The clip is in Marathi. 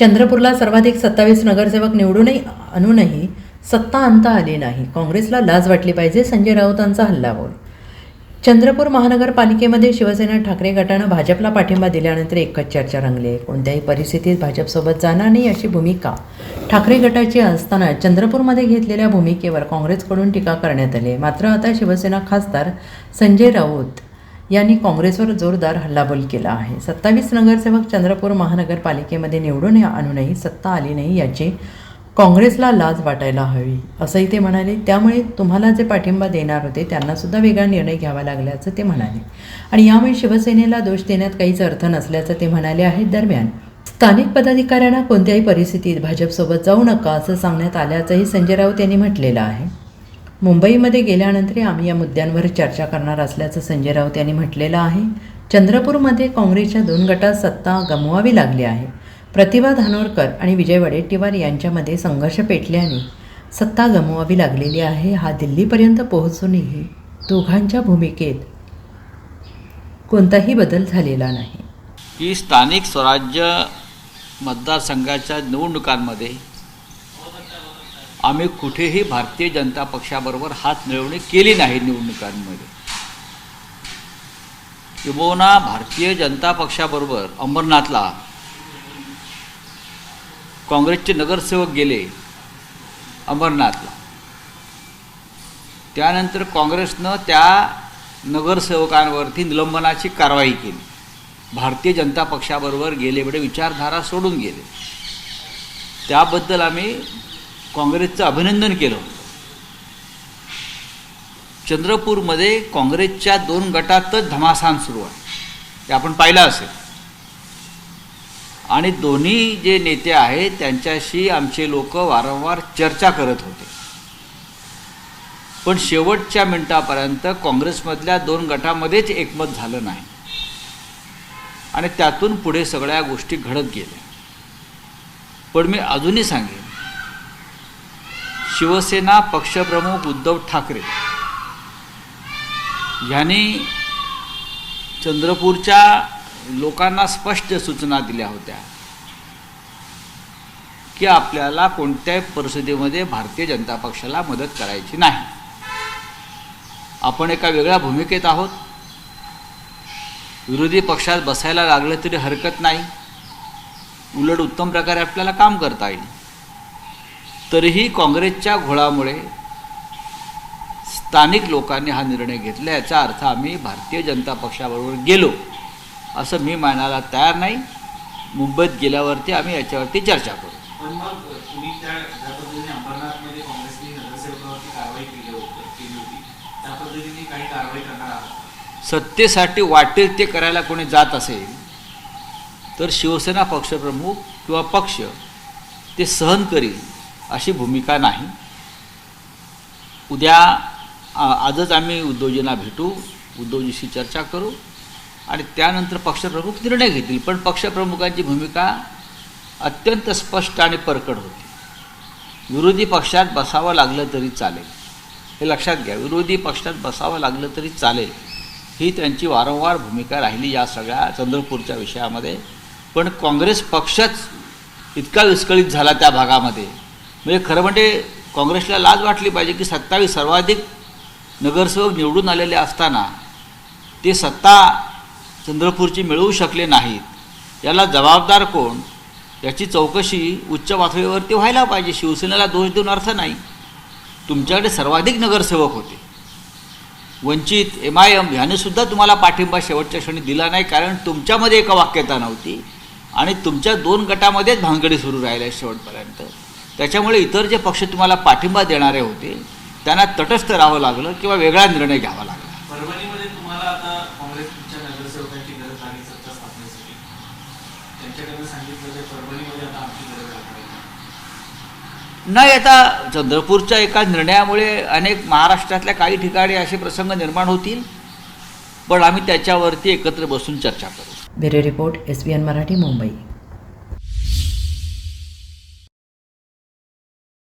चंद्रपूरला सर्वाधिक सत्तावीस नगरसेवक निवडूनही आणूनही सत्ता आणता आली नाही. काँग्रेसला लाज वाटली पाहिजे संजय राऊतांचा हल्लाबोल. चंद्रपूर महानगरपालिकेमध्ये शिवसेना ठाकरे गटानं भाजपला पाठिंबा दिल्यानंतर एकच चर्चा रंगली. आहे कोणत्याही परिस्थितीत भाजपसोबत जाणार नाही अशी भूमिका ठाकरे गटाची असताना चंद्रपूरमध्ये घेतलेल्या भूमिकेवर काँग्रेसकडून टीका करण्यात आली. मात्र आता शिवसेना खासदार संजय राऊत यांनी काँग्रेसवर जोरदार हल्लाबोल केला आहे. सत्तावीस नगरसेवक चंद्रपूर महानगरपालिकेमध्ये निवडून आणूनही सत्ता आली नाही याची काँग्रेसला लाज वाटायला हवी असंही ते म्हणाले. त्यामुळे तुम्हाला जे पाठिंबा देणार होते त्यांनासुद्धा वेगळा निर्णय घ्यावा लागल्याचं ते म्हणाले. आणि यामुळे शिवसेनेला दोष देण्यात काहीच अर्थ नसल्याचं ते म्हणाले आहेत दरम्यान. स्थानिक पदाधिकाऱ्यांना कोणत्याही परिस्थितीत भाजपसोबत जाऊ नका असं सांगण्यात आल्याचंही संजय राऊत यांनी म्हटलेलं आहे. मुंबईमध्ये गेल्यानंतर आम्ही या मुद्द्यांवर चर्चा करणार असल्याचं संजय राऊत यांनी म्हटलेलं आहे. चंद्रपूरमध्ये काँग्रेसच्या दोन गटात सत्ता गमवावी लागली आहे. प्रतिभा धानोरकर आणि विजय वडेट्टीवार यांच्यामध्ये संघर्ष पेटल्याने सत्ता गमवावी लागलेली आहे. हा दिल्लीपर्यंत पोहोचूनही दोघांच्या भूमिकेत कोणताही बदल झालेला नाही. की स्थानिक स्वराज्य मतदारसंघाच्या निवडणुकांमध्ये आम्ही कुठेही भारतीय जनता पक्षाबरोबर हात मिळवणी केली नाही निवडणुकांमध्ये. किंबहुना भारतीय जनता पक्षाबरोबर अंबरनाथला काँग्रेसचे नगरसेवक गेले अंबरनाथला. त्यानंतर काँग्रेसनं त्या नगरसेवकांवरती निलंबनाची कारवाई केली. भारतीय जनता पक्षाबरोबर गेले म्हणजे विचारधारा सोडून गेले. त्याबद्दल आम्ही काँग्रेसचं अभिनंदन केलं. होतं चंद्रपूरमध्ये काँग्रेसच्या दोन गटातच धमासान सुरू आहे. ते आपण पाहिलं असेल. आणि दोन्ही जे नेते आहेत त्यांच्याशी आमचे लोक वारंवार चर्चा करत होते. पण शेवटच्या मिनिटापर्यंत काँग्रेसमधल्या दोन गटामध्येच एकमत झालं नाही. आणि त्यातून पुढे सगळ्या गोष्टी घडत गेल्या. पण मी अजूनही सांगेन शिवसेना पक्षप्रमुख उद्धव ठाकरे. यांनी चंद्रपूरच्या लोकांना स्पष्ट सूचना दिल्या होत्या की आपल्याला कोणत्याही परिस्थितीमध्ये भारतीय जनता पक्षाला मदत करायची नाही. आपण एका वेगळ्या भूमिकेत आहोत. विरोधी पक्षात बसायला लागलं तरी हरकत नाही. उलट उत्तम प्रकारे आपल्याला काम करता येईल. तरीही काँग्रेसच्या घोळामुळे स्थानिक लोकांनी हा निर्णय घेतला याचा अर्थ आम्ही भारतीय जनता पक्षाबरोबर गेलो असं मी मानायला तयार नाही. मुंबईत गेल्यावरती आम्ही याच्यावरती चर्चा करू. सत्तेसाठी वाटेल ते करायला कोणी जात असेल तर शिवसेना पक्षप्रमुख किंवा पक्ष ते सहन करील. अशी भूमिका नाही. उद्या आजच आम्ही उद्धवजींना भेटू उद्योजीशी चर्चा करू आणि त्यानंतर पक्षप्रमुख निर्णय घेतील. पण पक्षप्रमुखांची भूमिका अत्यंत स्पष्ट आणि परकड होती. विरोधी पक्षात बसावं लागलं तरी चालेल. हे लक्षात घ्या विरोधी पक्षात बसावं लागलं तरी चालेल. ही त्यांची वारंवार भूमिका राहिली या सगळ्या चंद्रपूरच्या विषयामध्ये. पण काँग्रेस पक्षच इतका विस्कळीत झाला त्या भागामध्ये. म्हणजे खरं म्हणजे काँग्रेसला लाज वाटली पाहिजे की सत्तावीस सर्वाधिक नगरसेवक निवडून आलेले असताना ते सत्ता चंद्रपूरची मिळवू शकले नाहीत. याला जबाबदार कोण? याची चौकशी उच्च पातळीवरती व्हायला पाहिजे. शिवसेनेला दोष देऊन अर्थ नाही. तुमच्याकडे सर्वाधिक नगरसेवक होते. वंचित एम आय एम ह्यानेसुद्धा तुम्हाला पाठिंबा शेवटच्या क्षणी दिला नाही कारण तुमच्यामध्ये एका वाक्यता नव्हती आणि तुमच्या दोन गटामध्येच भानगडी सुरू राहिल्या शेवटपर्यंत. त्याच्यामुळे इतर जे पक्ष तुम्हाला पाठिंबा देणारे होते त्यांना तटस्थ राहावं लागलं किंवा वेगळा निर्णय घ्यावा लागला. नाही आता चंद्रपूरच्या एका निर्णयामुळे अनेक महाराष्ट्रातल्या काही ठिकाणी असे प्रसंग निर्माण होतील पण आम्ही त्याच्यावरती एकत्र बसून चर्चा करू. Bureau report S B N Marathi Mumbai.